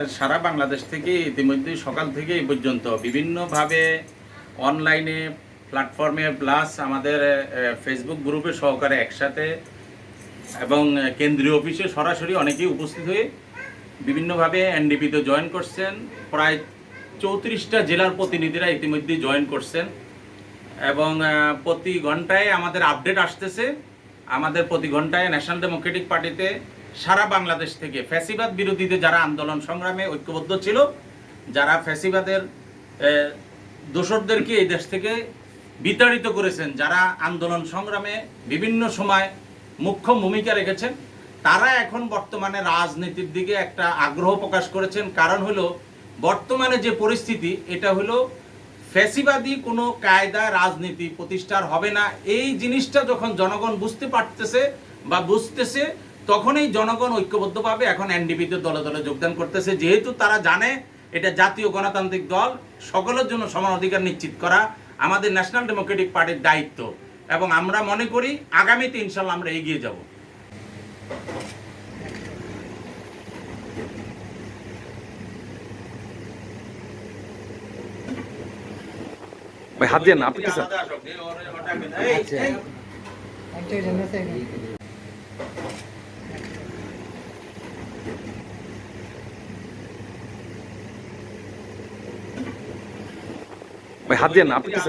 সারা বাংলাদেশ থেকে ইতিমধ্যে সকাল থেকে এই পর্যন্ত বিভিন্নভাবে অনলাইনে প্ল্যাটফর্মে প্লাস আমাদের ফেসবুক গ্রুপে সহকারে একসাথে এবং কেন্দ্রীয় অফিসে সরাসরি অনেকেই উপস্থিত হয়ে বিভিন্নভাবে এনডিপিতে জয়েন করছেন। প্রায় চৌত্রিশটা জেলার প্রতিনিধিরা ইতিমধ্যে জয়েন করছেন এবং প্রতি ঘন্টায় আমাদের আপডেট আসতেছে। আমাদের প্রতি ঘন্টায় ন্যাশনাল ডেমোক্রেটিক পার্টিতে সারা বাংলাদেশ থেকে ফ্যাসিবাদ বিরোধীতে যারা আন্দোলন সংগ্রামে ঐক্যবদ্ধ ছিল যারা ফ্যাসিবাদের আহ, দোসরদেরকে এই দেশ থেকে বিতাড়িত করেছেন যারা আন্দোলন সংগ্রামে বিভিন্ন সময় মুখ্য ভূমিকা রেখেছেন তারা এখন বর্তমানে রাজনীতির দিকে একটা আগ্রহ প্রকাশ করেছেন। কারণ হলো বর্তমানে যে পরিস্থিতি এটা হলো ফ্যাসিবাদী কোনো কায়দা রাজনীতি প্রতিষ্ঠার হবে না। এই জিনিসটা যখন জনগণ বুঝতে পারতেছে বা বুঝতেছে তখনই জনগণ ঐক্যবদ্ধ ঐক্যবদ্ধভাবে এখন এনডিপিতে দলে দলে যোগদান করতেছে। যেহেতু তারা জানে এটা জাতীয় গণতান্ত্রিক দল সকলের জন্য সমান অধিকার নিশ্চিত করা আমাদের ন্যাশনাল ডেমোক্রেটিক পার্টির দায়িত্ব। এবং আমরা মনে করি আগামীতে ইনশাল্লাহ আমরা এগিয়ে যাব। ভাই হাত দিয়ে না আপনি কি স্যার। ভাই হাত দিয়ে না আপনি কি